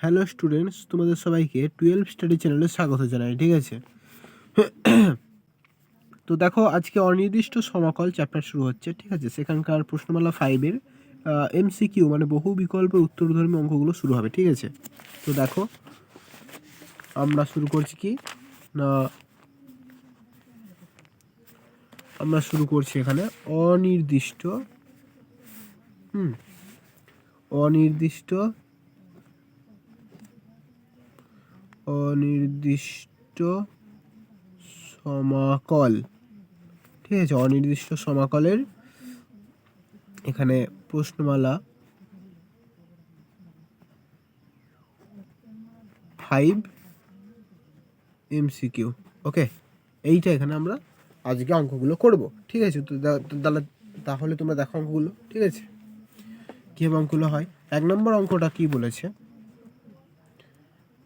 Hello students, তোমাদের সবাইকে twelve study চ্যানেলে স্বাগত জানাই, ঠিক আছে? তো দেখো, আজকে অনির্দিষ্ট সমাকল চ্যাপ্টার শুরু হচ্ছে, ঠিক আছে? সেখানকার প্রশ্নমালা ফাইভের এমসিকিউ মানে বহু বিকল্পের উত্তরধর্মী অঙ্কগুলো শুরু হবে, ঠিক আছে? তো দেখো, আমরা শুরু করছি কি? না, আমরা শুরু করছি এখানে অনির্দিষ্ট, হুম, অনির্দিষ্ট অনির্দিষ্ট সমাকল। ঠিক আছে, অনির্দিষ্ট সমাকলের এখানে প্রশ্নমালা ফাইভ এমসিকিউ ওকে এইটা এখানে আমরা আজকে অঙ্কগুলো করব। ঠিক আছে তো তাহলে তাহলে তোমরা দেখো অঙ্কগুলো। ঠিক আছে? কীভাবে অঙ্কগুলো হয়? এক নম্বর অঙ্কটা কি বলেছে?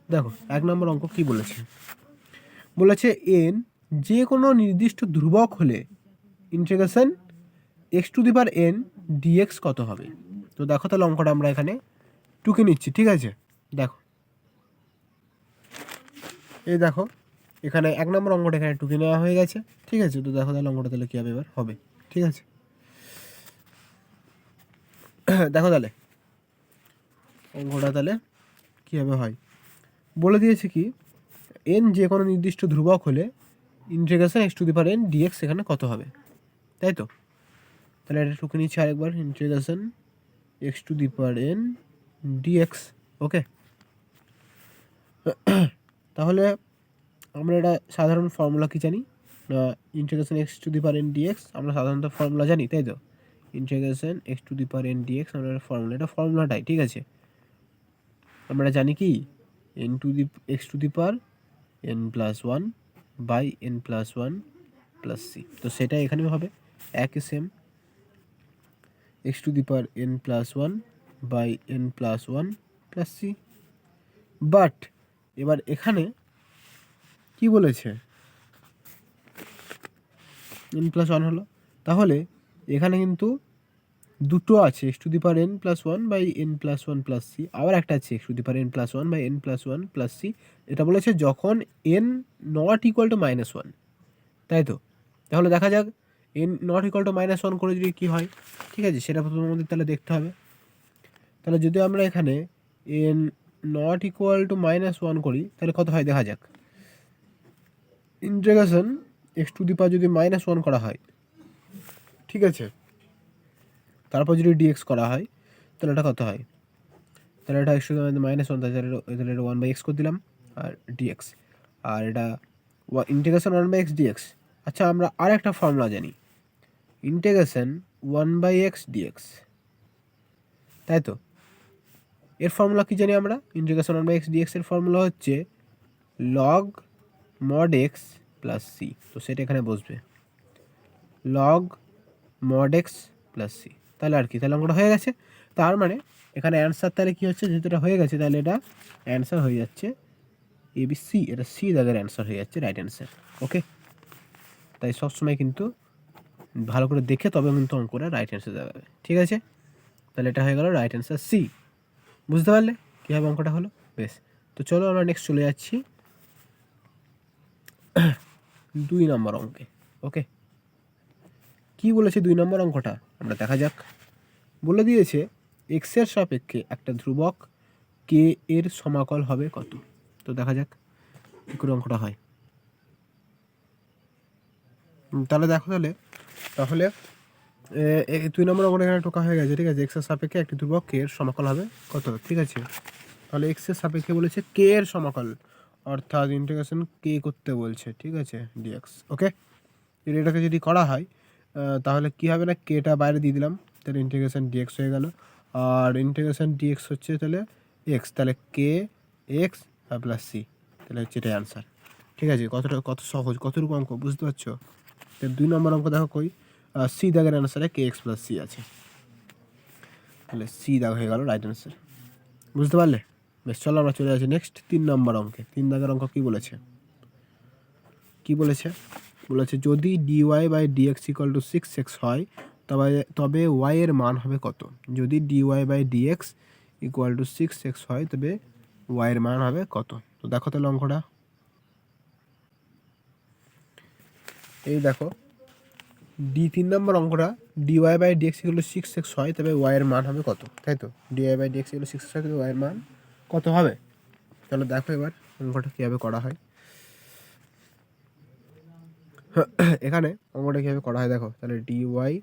দেখো, এক নম্বর অঙ্ক কি বলেছে? বলেছে এন যে কোনো নির্দিষ্ট ধ্রুবক হলে integration x to the power n dx কত হবে? তো দেখো তাহলে অঙ্কটা আমরা এখানে টুকে নিচ্ছি, ঠিক আছে? দেখো। এই দেখো, এখানে এক নম্বর অঙ্কটা এখানে টুকে নেওয়া হয়ে গেছে, ঠিক আছে? তো দেখো তাহলে অঙ্কটা তাহলে কী হবে এবার হবে, ঠিক আছে? দেখো তাহলে, অঙ্কটা তাহলে কীভাবে হয়? বলে দিয়েছে কি এন যে কোনো নির্দিষ্ট ধ্রুবক হলে integration x to the power n dx এখানে কত হবে? তাই তো? তাহলে এটা টুকে নিচ্ছি আরেকবার integration x to the power n dx okay তাহলে আমরা এটা সাধারণ ফর্মুলা কি জানি? না integration x to the power n dx আমরা সাধারণত ফর্মুলা জানি, তাই তো? Integration x to the power n dx আমরা ফর্মুলা এটা ফর্মুলাটাই ঠিক আছে? আমরা জানি কি n to the x to the power n plus one by n plus one plus c তো সেটা এখানেও হবে। একই same x to the power n plus one by n plus one plus c but এবার এখানে কি বলেছে? N plus one হলো। তাহলে এখানে কিন্তু দুটো আছে x to the power n plus one by n plus one plus c আবার একটা আছে x to the power n plus one by n plus one plus c এটা বলেছে যখন n not equal to minus one তাই তো? তাহলে দেখা যাক n not equal to minus one করে যদি কী হয়, ঠিক আছে? সেটা প্রথমে আমাদের তাহলে দেখতে হবে। তাহলে যদি আমরা এখানে n not equal to minus one করি, তাহলে কত হয় দেখা যাক। Integration x to the power যদি মাইনাস ওয়ান করা হয়, ঠিক আছে? তারপর যদি ডিএক্স করা হয়, তাহলে এটা কত হয়? তাহলে এটা এক্স টু মাইনাস ওয়ান তাহলে এটা ওয়ান বাই এক্স করে দিলাম, আর ডিএক্স আর এটা ওয়া integration one by x dx আচ্ছা আমরা আর একটা ফর্মুলা জানি। Integration one by x dx তাই তো? এর ফর্মুলা কী জানি আমরা? Integration one by x dx এর ফর্মুলা হচ্ছে log mod x plus c তো সেটা এখানে বসবে। Log mod x plus c তাহলে আর কি, তাহলে অঙ্কটা হয়ে গেছে। তার মানে এখানে অ্যান্সার তাহলে কী হচ্ছে? যেহেতু এটা হয়ে গেছে, তাহলে এটা অ্যান্সার হয়ে যাচ্ছে এ বি সি এটা সি দাগের অ্যান্সার হয়ে যাচ্ছে রাইট অ্যান্সার ওকে তাই সবসময় কিন্তু ভালো করে দেখে তবে কিন্তু অঙ্কটা রাইট অ্যান্সার দেওয়া যাবে ঠিক আছে? তাহলে এটা হয়ে গেল রাইট অ্যান্সার সি বুঝতে পারলে কীভাবে অঙ্কটা হলো? বেশ। তো চলো আমরা নেক্সট চলে যাচ্ছি। দুই নম্বর অঙ্কে। ওকে কি বলেছে দুই নম্বর অঙ্কটা? আমরা দেখা যাক। বলে দিয়েছে এক্সের সাপেক্ষে একটা ধ্রুবক কে এর সমাকল হবে কত? তো দেখা যাক কী করে অঙ্কটা হয়। তাহলে দেখো তাহলে তাহলে দুই নম্বর অঙ্কটা এখানে টোকা হয়ে গেছে, ঠিক আছে? এক্সের সাপেক্ষে একটি ধ্রুবক কে এর সমাকল হবে কত? ঠিক আছে? তাহলে এক্সের সাপেক্ষে বলেছে কে এর সমাকল, অর্থাৎ ইন্টিগ্রেশন কে করতে বলছে, ঠিক আছে? ডিএক্স ওকে এটাকে যদি করা হয় তাহলে কী হবে না? কেটা বাইরে দিয়ে দিলাম। তাহলে ইন্টিগ্রেশন ডিএক্স হয়ে গেল। আর ইন্টিগ্রেশন ডিএক্স হচ্ছে তাহলে এক্স তাহলে কে এক্স আর প্লাস সি তাহলে হচ্ছে এটাই আনসার ঠিক আছে? কতটা, কত সহজ কতটুকু অঙ্ক বুঝতে পারছ? তো দুই নম্বর অঙ্ক দেখো কই? সি দাগের আনসারে কে এক্স প্লাস সি আছে। তাহলে সি দাগ হয়ে গেল রাইট আনসার বুঝতে পারলে? বেশ, চলো আমরা চলে যাচ্ছি নেক্সট তিন নম্বর অঙ্কে। তিন দাগের অঙ্ক কী বলেছে? কী বলেছে? বলেছে, যদি dy by dx equal to six x হয়, তবে তবে ওয়াই এর মান হবে কত? যদি dy by dx equal to six x হয়, তবে ওয়াইয়ের মান হবে কত? তো দেখো তাহলে অঙ্কটা। এই দেখো ডি তিন নম্বর অঙ্কটা d y by d x to six x হয়, তবে ওয়াইয়ের মান হবে কত? তাই তো? D y by d x এগুলো সিক্স এক্স হয়, তবে ওয়াইয়ের মান কত হবে? তাহলে দেখো এবার অঙ্কটা কীভাবে করা হয়। এখানে অঙ্কটা কীভাবে করা হয় দেখো, তাহলে d y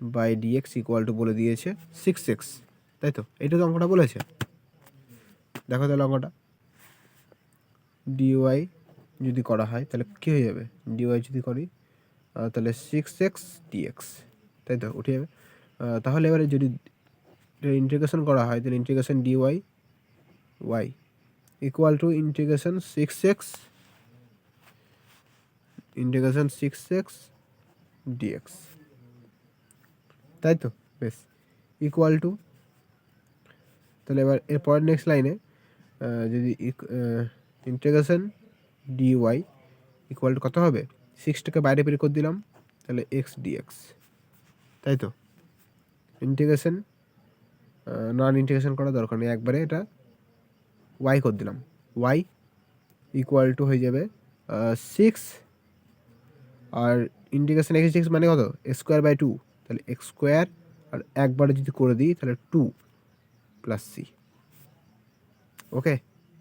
by d x equal to বলে দিয়েছে সিক্স এক্স তাই তো? এটা তো অঙ্কটা বলেছে। দেখো তাহলে অঙ্কটা। ডিওয়াই যদি করা হয়, তাহলে কী হয়ে যাবে? ডিওয়াই যদি করি তাহলে সিক্স এক্স ডিএক্স তাই তো? উঠে যাবে। তাহলে এবারে যদি ইন্টিগ্রেশন করা হয়, তাহলে integration dy y equal to integration six x integration six x dx তাই তো? বেশ। ইকুয়াল টু তাহলে এবার এরপর নেক্সট লাইনে যদি integration d y equal to কত হবে? সিক্সটাকে বাইরে বের করে দিলাম, তাহলে এক্স ডিএক্স তাই তো? ইন্টিগ্রেশন নন ইন্টিগ্রেশন করা দরকার নেই। একবারে এটা ওয়াই করে দিলাম। ওয়াই ইকুয়াল টু হয়ে যাবে সিক্স আর ইন্টিগ্রেশন এক্স সিক্স মানে কত? স্কোয়ার বাই টু তাহলে এক্স স্কোয়ার আর একবারে যদি করে দিই, তাহলে টু প্লাস সি ওকে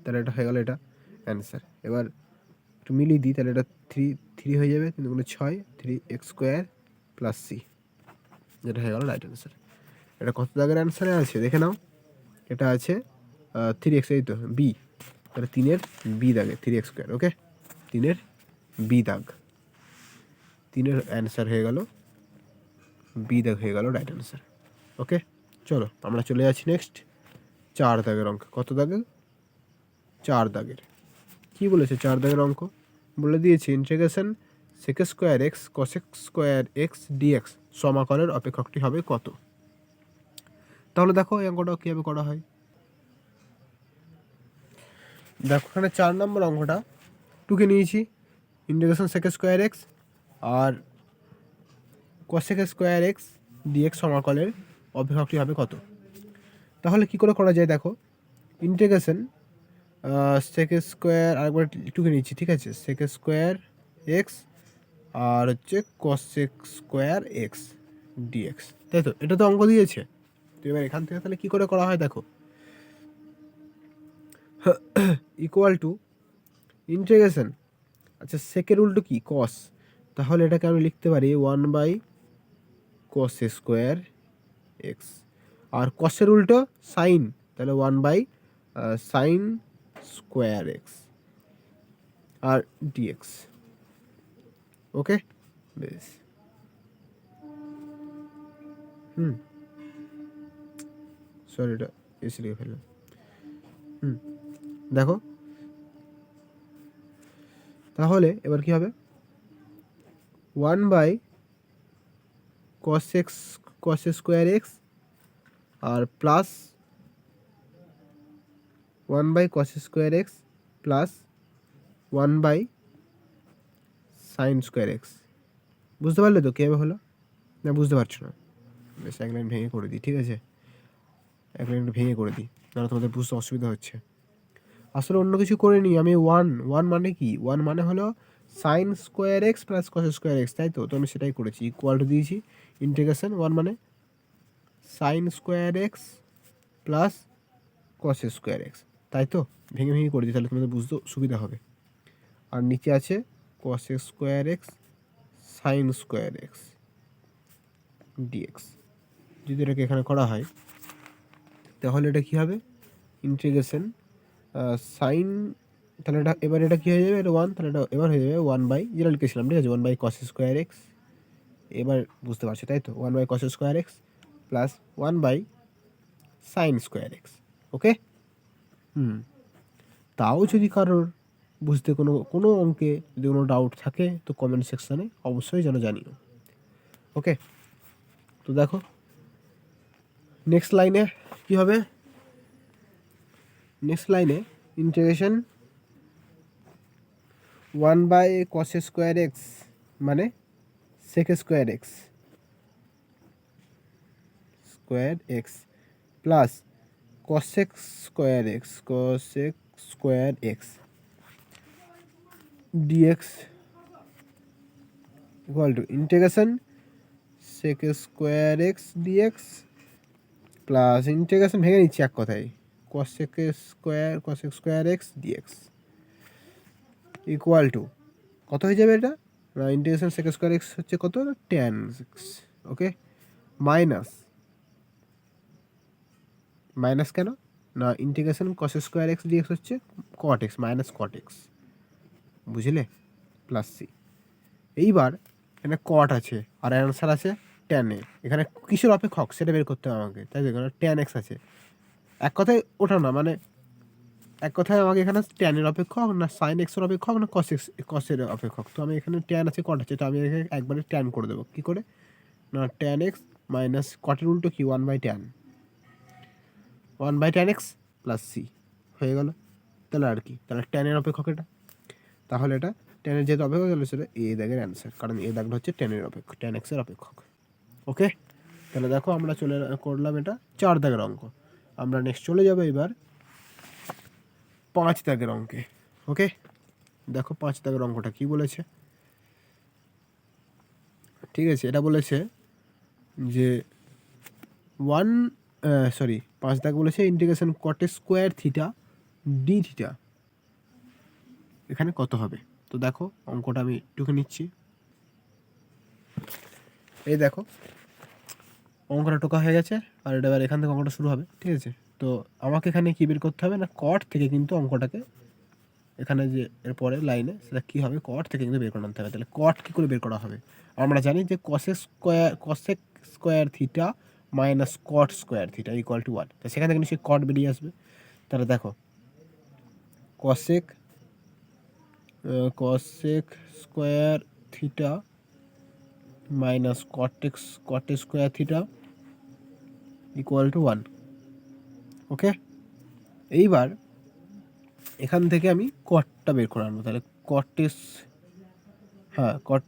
তাহলে এটা হয়ে গেল এটা অ্যান্সার এবার একটু মিলিয়ে দিই, তাহলে এটা থ্রি থ্রি হয়ে যাবে, তিন দুগুণে ছয় three x square plus c যেটা হয়ে গেল রাইট অ্যান্সার এটা কত দাগের অ্যান্সারে আছে? দেখে নাও। এটা আছে থ্রি এক্স এই তো বি তাহলে তিনের বি দাগে থ্রি এক্স স্কোয়ার ওকে তিনের বি দাগ। তিনের অ্যান্সার হয়ে গেল বি দাগ হয়ে গেল রাইট অ্যান্সার ওকে চলো, আমরা চলে যাচ্ছি নেক্সট চার দাগের অঙ্ক। কত দাগের? চার দাগের। কি বলেছে চার দাগের অঙ্ক? বলে দিয়েছে integration sec square x cosec square x dx সমাকলের অপেক্ষকটি হবে কত? তাহলে দেখো এই অঙ্কটা কীভাবে করা হয়। দেখো এখানে চার নম্বর অঙ্কটা। টুকে নিয়েছি। ইন্টিগ্রেশন সেক স্কোয়ার এক্স আর কসেক স্কোয়ার এক্স ডিএক্স সমাকলের অপেক্ষকটি হবে কত? তাহলে কি করে করা যায় দেখো? ইন্টিগ্রেশন সেক স্কোয়ার আরেকবার টুকে নিচ্ছি, ঠিক আছে? সেক স্কোয়ার এক্স আর হচ্ছে কসেক স্কোয়ার এক্স ডিএক্স তাই তো? এটা তো অঙ্ক দিয়েছে। তো এবার এখান থেকে তাহলে কী করে করা হয় দেখো? ইকুয়াল টু ইন্টিগ্রেশন আচ্ছা সেকের উল্টো কি? কস তাহলে এটাকে আমি লিখতে পারি one by cos square x. আর কসের উল্টো সাইন তাহলে one by sine square x. R dx okay? বেশ। হুম। সরি এটা এসে লিখে ফেললাম। হুম। দেখো। তাহলে এবার কি হবে? One by cos x cos square x R plus one by cos square x plus one by sine square x. বুঝতে পারলে তো কীভাবে হলো? না, বুঝতে পারছ না। বেশ, এক লাইন ভেঙে করে দিই, ঠিক আছে? এক লাইন ভেঙে করে দিই, নাহলে তোমাদের বুঝতে অসুবিধা হচ্ছে। আসলে অন্য কিছু করে নিই, আমি ওয়ান ওয়ান মানে কি? ওয়ান মানে হলো sine square x plus cos square x তাই তো? তো আমি সেটাই করেছি ইকুয়াল টু দিয়েছি ইন্টিগ্রেশন ওয়ান মানে sine square x plus cos square x তাই তো? ভেঙে ভেঙে করে দিই তাহলে তোমাদের বুঝতে সুবিধা হবে। আর নিচে আছে cos square x sine square x dx যদি এটাকে এখানে করা হয়, তাহলে এটা কী হবে? ইন্টিগ্রেশন সাইন তাহলে এটা, এবার এটা কী হয়ে যাবে? এটা ওয়ান তাহলে এটা এবার হয়ে যাবে ওয়ান বাই যেটা লিখেছিলাম ঠিক আছে? One by cos square x এবার বুঝতে পারছ, তাই তো? One by cos square x plus one by sine square x okay hmm. তাও যদি কারোর বুঝতে কোনো কোনো অঙ্কে যদি কোনো ডাউট থাকে, তো কমেন্ট সেকশানে অবশ্যই যেন জানিও ওকে তো দেখো নেক্সট লাইনে কী হবে? নেক্সট লাইনে integration one by cos square x মানে sec square x square x plus cosec square x cosec square x dx equal to integration sec square x dx plus integration ভেঙে নিচ্ছি এক কথায়। cosec square cosec square x dx equal to কত হয়ে যাবে এটা? না ইন্টিগ্রেশন sec স্কোয়ার এক্স হচ্ছে কত? Ten six okay minus minus কেন? না integration cos square x dx হচ্ছে cot x minus cot x বুঝলে? প্লাস সি এইবার এখানে কট আছে, আর অ্যান্সার আছে ট্যান এ এখানে কিসের অপেক্ষক? সেটা বের করতে হবে আমাকে। তাই তো এখানে ট্যান এক্স আছে। এক কথায় ওটা না মানে এক কথায় আমাকে এখানে ট্যানের অপেক্ষক না সাইন এক্সের অপেক্ষক না কস এক্স কসের অপেক্ষক? তো আমি এখানে ট্যান আছে কট আছে, তো আমি এখানে একবারে ট্যান করে দেবো। কী করে? না ট্যান এক্স মাইনাস কটের উল্টো কি? One by tan one by tan x plus c হয়ে গেল। তাহলে আর কি? তাহলে ট্যানের অপেক্ষক এটা। তাহলে এটা টেনের যেহেতু অপেক্ষক, তাহলে সেটা এ দাগের অ্যান্সার কারণ এ দাগটা হচ্ছে টেনের অপেক্ষক টেন এক্সের অপেক্ষক। ওকে তাহলে দেখো আমরা চলে করলাম এটা চার দাগের অঙ্ক। আমরা নেক্সট চলে যাব এবার পাঁচ দাগের অঙ্কে, ওকে? দেখো পাঁচ দাগের অঙ্কটা কি বলেছে? ঠিক আছে, এটা বলেছে যে ওয়ান সরি পাঁচ দাগ বলেছে integration cot square theta d theta এখানে কত হবে? তো দেখো, অঙ্কটা আমি টুকে নিচ্ছি। এই দেখো, অঙ্কটা টোকা হয়ে গেছে, আর এটা এবার এখান থেকে অঙ্কটা শুরু হবে, ঠিক আছে? তো আমাকে এখানে কী বের করতে হবে না কট থেকে কিন্তু অঙ্কটাকে এখানে যে এর পরে লাইনে সেটা কী হবে? কট থেকে কিন্তু বের করে আনতে হবে। তাহলে কট কী করে বের করা হবে? আমরা জানি যে cosec square cosec square theta minus cot square theta equal to one তো সেখান থেকে নিশ্চয়ই কট বেরিয়ে আসবে। তাহলে দেখো cosec cosec square theta minus cot x কটে square theta equal to one okay এইবার এখান থেকে আমি কটটা বের করে আনব তাহলে কটেস হ্যাঁ কট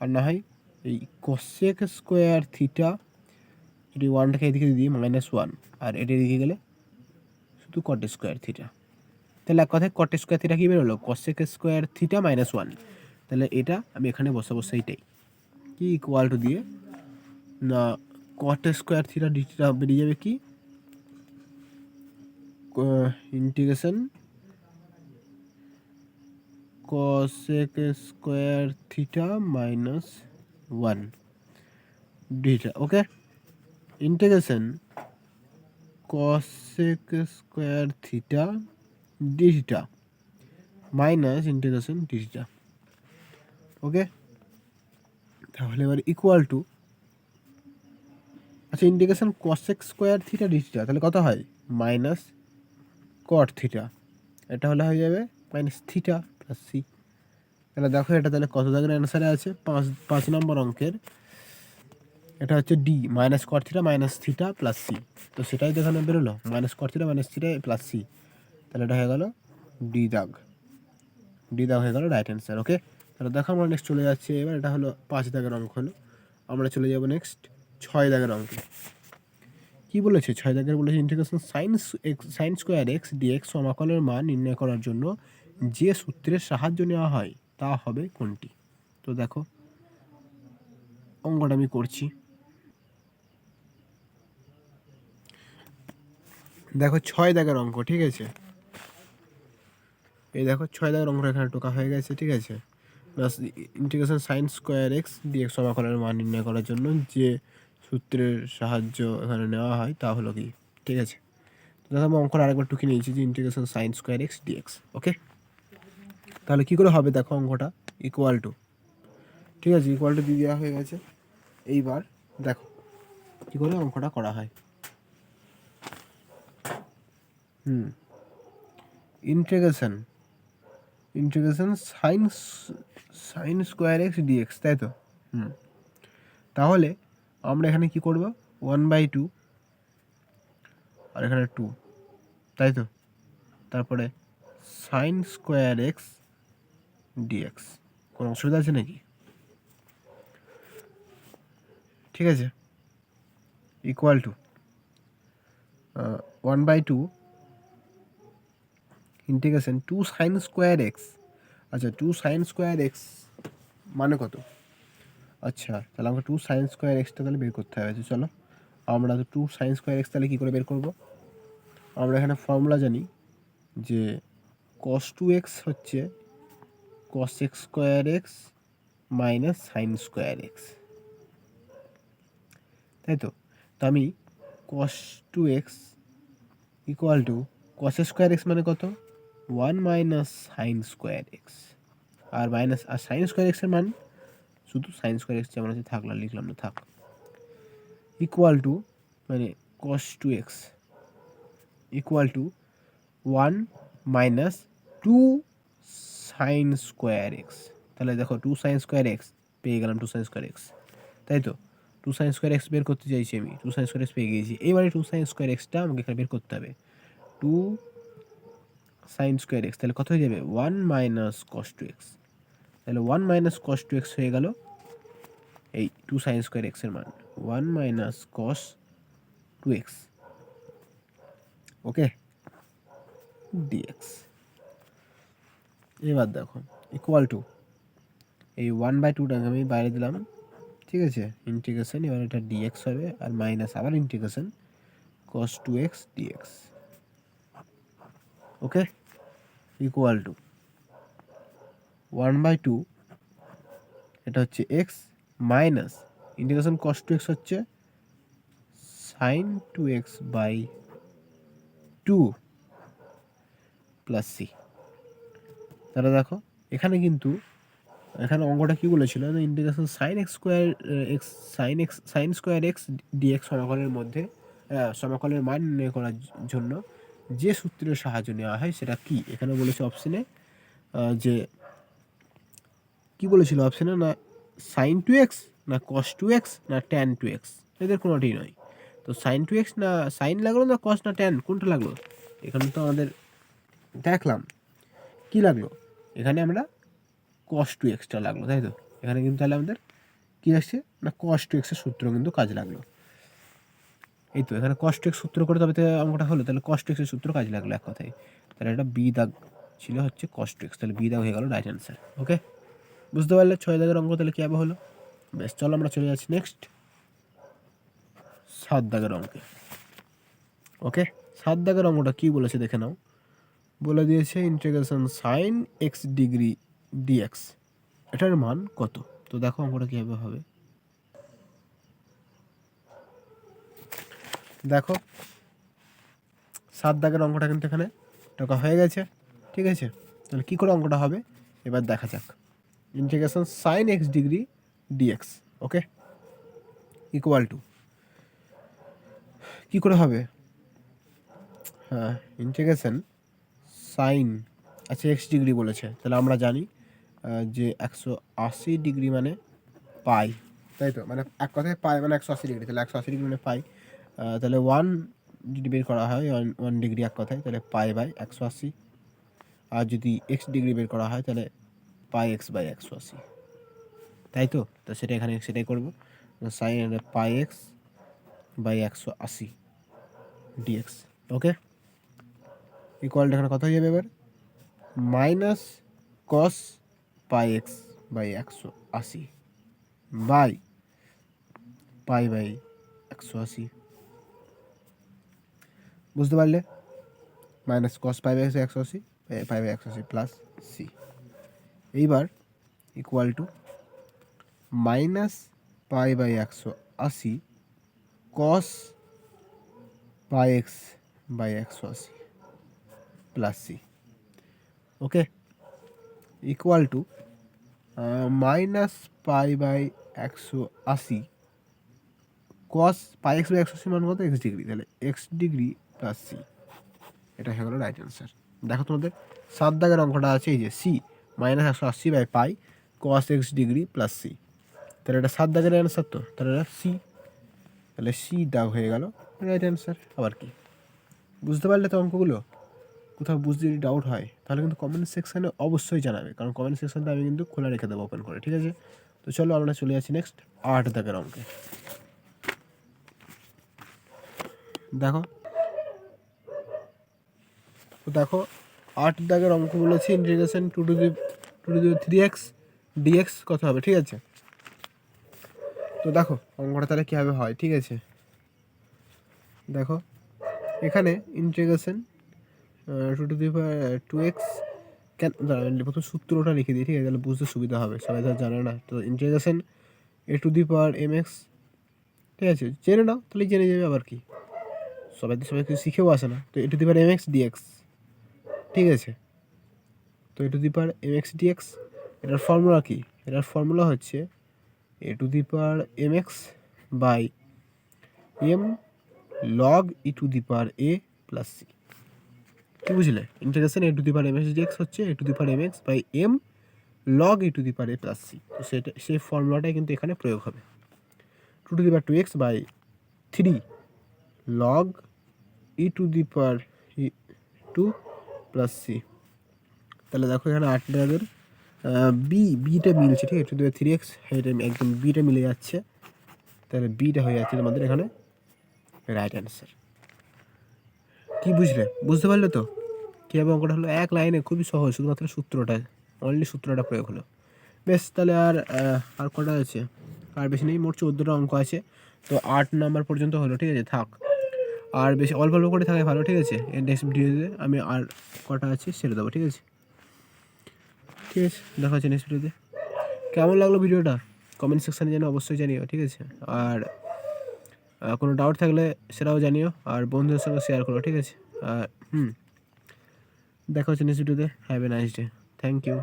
আর না হয় এই কসেক স্কোয়ার থিটা যদি ওয়ানটাকে এদিকে দিই মাইনাস ওয়ান আর এটা এদিকে গেলে শুধু কট স্কোয়ার থিটা তাহলে এক কথায় কট স্কোয়ার থিটা কী বেরোলো cosec square theta minus one তাহলে এটা আমি এখানে বসে বসে এইটাই কি ইকুয়াল টু দিয়ে না কট স্কোয়ার থিটা ডিটা বেরিয়ে যাবে কি integration cosec square theta minus one d theta okay integration cosec square theta d theta minus integration d theta okay তাহলে এবার ইকুয়াল টু আচ্ছা integration cosec square theta d theta তাহলে কত হয়? মাইনাস কট থিটা এটা হলে হয়ে যাবে মাইনাস থিটা প্লাস সি তাহলে দেখো এটা তাহলে কত দাগের অ্যান্সারে আছে পাঁচ পাঁচ নম্বর অঙ্কের। এটা হচ্ছে d minus cot theta minus theta plus c তো সেটাই তো এখানে বেরোলো minus cot theta minus theta plus c তাহলে এটা হয়ে গেল ডি দাগ। ডি দাগ হয়ে গেল রাইট অ্যান্সার ওকে তাহলে দেখো আমরা নেক্সট চলে যাচ্ছি, এবার এটা হলো পাঁচ দাগের অঙ্ক হলো। আমরা চলে যাব নেক্সট ছয় দাগের অঙ্কে। কি বলেছে? ছয় দাগের বলেছে integration science sine square x dx সমাকলের মান নির্ণয় করার জন্য যে সূত্রের সাহায্য নেওয়া হয়, তা হবে কোনটি? তো দেখো, অঙ্কটা আমি করছি। দেখো, ছয় দাগের অঙ্ক, ঠিক আছে? এই দেখো, ছয় দাগের অঙ্কটা এখানে টোকা হয়ে গেছে, ঠিক আছে? Plus integration sine square x dx সমাকলের মান নির্ণয় করার জন্য যে সূত্রের সাহায্য এখানে নেওয়া হয়, তা হলো কি? ঠিক আছে। দেখো আমি অঙ্কটা আরেকবার টুকি নিয়েছি যে integration sine square x dx okay তাহলে কী করে হবে দেখো অঙ্কটা? ইকুয়াল টু ঠিক আছে ইকুয়াল টু দিয়ে দেওয়া হয়ে গেছে। এইবার দেখো কী করে অঙ্কটা করা হয়। হুম integration integration sine sine square x dx তাই তো? হুম, তাহলে আমরা এখানে কি করব? ওয়ান বাই টু আর এখানে টু তাই তো? তারপরে সাইন স্কোয়ার এক্স ডিএক্স কোনো অসুবিধা আছে নাকি? ঠিক আছে? Equal to one by two integration two sine square x আচ্ছা টু সাইন স্কোয়ার এক্স মানে কত? আচ্ছা তাহলে আমাকে টু সাইন স্কোয়ার এক্সটা তাহলে বের করতে হবে আচ্ছা, চলো। আমরা তো টু সাইন স্কোয়ার এক্স তাহলে কী করে বের করব? আমরা এখানে ফর্মুলা জানি যে কস টু এক্স হচ্ছে cos x square x minus sine square x তাই তো? তো আমি cos two x equal to cos square x মানে কত? One minus sine square x আর মাইনাস আর সাইন স্কোয়ার এক্সের মান? শুধু সাইন স্কোয়ার এক্স যেমন আছে থাকল লিখলাম না, থাক। ইকুয়াল টু মানে cos two x equal to one minus two sine square x তাহলে দেখো টু সাইন স্কোয়ার এক্স পেয়ে গেলাম টু সাইন স্কোয়ার এক্স তাই তো? টু সাইন স্কোয়ার এক্স বের করতে চাইছি আমি। টু সাইন স্কোয়ার এক্স পেয়ে গিয়েছি। এবারে টু সাইন স্কোয়ার এক্সটা আমাকে এখানে বের করতে হবে। টু সাইন স্কোয়ার এক্স তাহলে কত হয়ে যাবে? One minus cos two x তাহলে one minus cos two x হয়ে গেল এই টু সাইন স্কোয়ার এক্সের মান। One minus cos two x okay dx এবার দেখো ইকুয়াল টু এই ওয়ান বাই টুটাকে আমি বাইরে দিলাম, ঠিক আছে? ইন্টিগ্রেশন এবার এটা ডিএক্স হবে আর মাইনাস আবার integration two x dx okay equal to one by two, এটা হচ্ছে x minus integration cos two x হচ্ছে sine two x by two plus c তাহলে দেখো, এখানে কিন্তু, এখানে অঙ্কটা কী বলেছিল? Integration sine x square x sine x sine square x dx সমাকলের মধ্যে সমাকলের মান নির্ণয় করার জন্য যে সূত্রের সাহায্য নেওয়া হয় সেটা কি? এখানে বলেছে অপশনে যে কি বলেছিল অপশানে না সাইন টু এক্স না কস টু এক্স না ট্যান টু এক্স এদের কোনোটি নয়। তো সাইন টু এক্স না সাইন লাগল না কস না ট্যান কোনটা লাগল? এখানে তো আমাদের দেখলাম। কি লাগল? এখানে আমরা কস টু এক্সটা লাগল, তাই তো? এখানে কিন্তু তাহলে আমাদের কী আসছে? না কস টু এক্সের সূত্র কিন্তু কাজে লাগল। এই তো, এখানে কষ্ট এক্স সূত্র করে তবে অঙ্কটা হলো, তাহলে কষ্ট এক্সের সূত্র কাজে লাগল এক কথায়। তাহলে এটা বি দাগ ছিল হচ্ছে কষ্ট এক্স তাহলে বি দাগ হয়ে গেল রাইট অ্যান্সার ওকে বুঝতে পারলে ছয় দাগের অঙ্ক তাহলে কীভাবে হলো? বেশ, চলো আমরা চলে যাচ্ছি নেক্সট সাত দাগের অঙ্কে। ওকে সাত দাগের অঙ্কটা কী বলেছে দেখে নাও। বলে দিয়েছে integration sine x degree dx এটার মান কত? তো দেখো অঙ্কটা কীভাবে হবে। দেখো, সাত দাগের অঙ্কটা কিন্তু এখানে টাকা হয়ে গেছে। ঠিক আছে? তাহলে কী করে অঙ্কটা হবে? এবার দেখা যাক। Integration sine x degree dx okay equal to কী করে হবে? হ্যাঁ ইন্টিগ্রেশন সাইন আচ্ছা এক্স ডিগ্রি বলেছে। তাহলে আমরা জানি যে একশো আশি ডিগ্রি মানে পাই। তাই তো? মানে এক কথায় পাই মানে একশো আশি ডিগ্রি তাহলে একশো আশি ডিগ্রি মানে পাই। তাহলে ওয়ান যদি বের করা হয় ওয়ান ওয়ান ডিগ্রি এক কথায়, তাহলে পাই বাই একশো আশি। আর যদি এক্স ডিগ্রি বের করা হয়, তাহলে পাই এক্স বাই একশো আশি তাই তো? তো সেটা এখানে সেটাই করব। সাইন পাই এক্স বাই একশো আশি ডিএক্স ওকে? ইকুয়ালটা এখানে কত হয়ে যাবে এবার? Minus cos pi x by একশো আশি বাই পাই বাই একশো আশি। বুঝতে পারলে? মাইনাস কস পাই বাই একশো আশি পাই বাই একশো আশি প্লাস সি এইবার equal to minus pi by একশো আশি কস পাই এক্স বাই একশো আশি plus C okay equal to minus pi by একশো আশি কস পাই এক্স বাই একশো আশি মান কত? এক্স ডিগ্রি তাহলে এক্স ডিগ্রি প্লাস সি এটা হয়ে গেল রাইট অ্যান্সার দেখো তোমাদের সাত দাগের অঙ্কটা আছে, এই যে সি মাইনাস একশো আশি by pi cos x degree plus C তাহলে এটা সাত দাগের অ্যান্সার তো? তাহলে এটা সি তাহলে সি দাগ হয়ে গেল। রাইট অ্যান্সার আবার কি? বুঝতে পারলে তো অঙ্কগুলো? কোথাও বুঝতে যদি ডাউট হয়, তাহলে কিন্তু কমেন্ট সেকশানে অবশ্যই জানাবে। কারণ কমেন্ট সেকশনটা আমি কিন্তু খোলা রেখে দেবো ওপেন করে, ঠিক আছে? তো চলো আমরা চলে যাচ্ছি নেক্সট আট দাগের অঙ্কে। দেখো? দেখো আট দাগের অঙ্ক বলেছি integration two to the two two three x dx কত হবে, ঠিক আছে? তো দেখো, অঙ্কটা তাহলে কীভাবে হয়, ঠিক আছে? দেখো, এখানে integration two to the two x কেন প্রথম সূত্রটা লিখে দিই, ঠিক আছে? তাহলে বুঝতে সুবিধা হবে, সবাই আর জানে না। তো integration a to the power m x ঠিক আছে? জেনে নাও, তাহলে জেনে যাবে আবার কি। সবাই তো সবাই কিছু শিখেও আসে না। তো a to the power m x dx ঠিক আছে। তো a to the power m x dx এটার ফর্মুলা কি? এটার ফর্মুলা হচ্ছে a to the power m x by m log e to the power a plus C কি বুঝলে? Integration a to the power m x dx হচ্ছে a to the power m x by m log e to the power a plus C তো সেটা, সেই ফর্মুলাটাই কিন্তু এখানে প্রয়োগ হবে। Two to the power two x by three log e to the power two plus C তাহলে দেখো এখানে আট দাগের বি বিটা মিলছে, ঠিক আছে? থ্রি এক্স এটা একদম বিটা মিলে যাচ্ছে। তাহলে বিটা হয়ে যাচ্ছে তোমাদের এখানে রাইট অ্যান্সার কি বুঝলে? বুঝতে পারলে তো? কীভাবে অঙ্কটা হলো? এক লাইনে খুবই সহজ, শুধুমাত্র সূত্রটা অনলি সূত্রটা প্রয়োগ হলো। বেশ, তাহলে আর আর কটা আছে? আর বেশি নেই, মোট চোদ্দোটা অঙ্ক আছে। তো আট নাম্বার পর্যন্ত হলো, ঠিক আছে? থাক। আর বেশি অল্প অল্প করে থাকে ভালো, ঠিক আছে? এর নেক্সট ভিডিওতে আমি আর কটা আছে ছেড়ে দেবো, ঠিক আছে? ঠিক আছে, দেখা হচ্ছে নেক্সট ভিডিওতে কেমন লাগল ভিডিওটা? কমেন্ট সেকশানে যেন অবশ্যই জানিও, ঠিক আছে? আর কোনো ডাউট থাকলে সেটাও জানিও, আর বন্ধুদের সঙ্গে শেয়ার করো, ঠিক আছে? আর, হুম। দেখা হচ্ছে নেক্সট ভিডিওতে have a nice day thank you